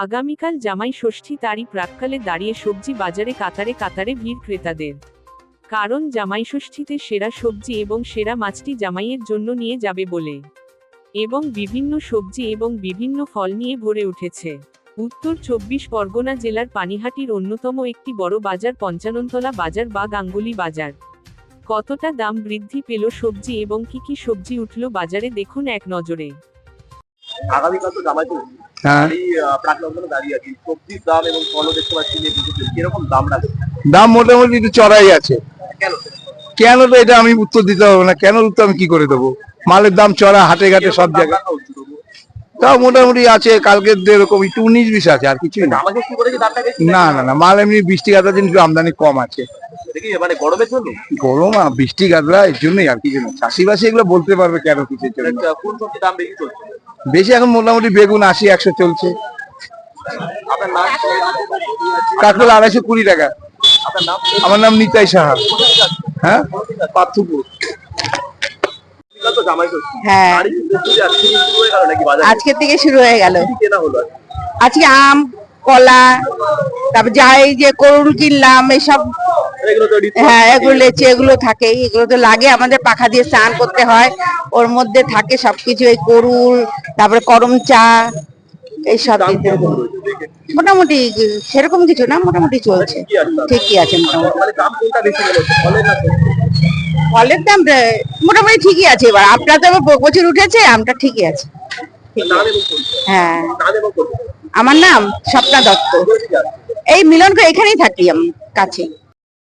আগামীকাল জামাই ষষ্ঠী তারই প্রাককালে দাঁড়িয়ে সবজি বাজারে কাতারে কাতারে ভিড় ক্রেতাদের। কারণ জামাই ষষ্ঠীতে সেরা সবজি এবং সেরা মাছটি জামাইয়ের জন্য নিয়ে যাবে বলে। এবং বিভিন্ন সবজি এবং বিভিন্ন ফল নিয়ে ভরে উঠেছে। উত্তর চব্বিশ পরগনা জেলার পানিহাটির অন্যতম একটি বড় বাজার পঞ্চাননতলা বাজার বা গাঙ্গুলি বাজার। কতটা দাম বৃদ্ধি পেল সবজি এবং কি কি সবজি উঠল বাজারে দেখুন এক নজরে। আগামীকাল তো জামাই তো হ্যাঁ। এই প্রাকলগ্ন দাঁড়িয়ে আছি। সবজির দাম এবং ফলও দেখতে পাচ্ছি যে বিদ্যুতের কীরকম দাম রাখে? দাম মোটামুটি একটু চড়াই আছে। কেন? কেন তো এটা আমি উত্তর দিতে পারব না। কেন উত্তর আমি কি করে দেবো? মালের দাম চড়া হাটে ঘাটে সব জায়গায়? তাও মোটামুটি আছে কালকের এরকম একটু উনিশ বিশ আছে আর কিছুই না। না না না মাল এমনি বৃষ্টি গাদা জন্য আমদানি কম আছে। মানে গরমের জন্য? গরম বৃষ্টি গাদরা এর জন্যই আর কিছু না। চাষিবাসী এগুলো বলতে পারবে কেন কিসের জন্য? কোন সবজি দাম বেশি চলছে? বেশি এখন মোটামুটি বেগুন আশি একশো চলছে। আপনার কাঁকরোল আড়াইশো কুড়ি টাকা। আমার নাম নিতাই সাহা। হ্যাঁ? পার্থপুর। হ্যাঁ। আজকের থেকে শুরু হয়ে গেল। আজকে? আম কলা তারপর যাই যে করুল কিনলাম এসব হ্যাঁ এগুলো লেচি এগুলো থাকে। এগুলো তো লাগে আমাদের পাখা দিয়ে স্নান করতে হয়। ওর মধ্যে থাকে সবকিছু এই করুল তারপরে করম চা এইসব? মোটামুটি সেরকম কিছু না মোটামুটি চলছে? ঠিকই আছে মোটামুটি। ফলের দাম মোটামুটি ঠিকই আছে এবার। আমটা তো এবার প্রচুর উঠেছে আমটা ঠিকই আছে। হ্যাঁ। আমার নাম স্বপ্না দত্ত? এই মিলন এখানেই থাকি আমি কাছে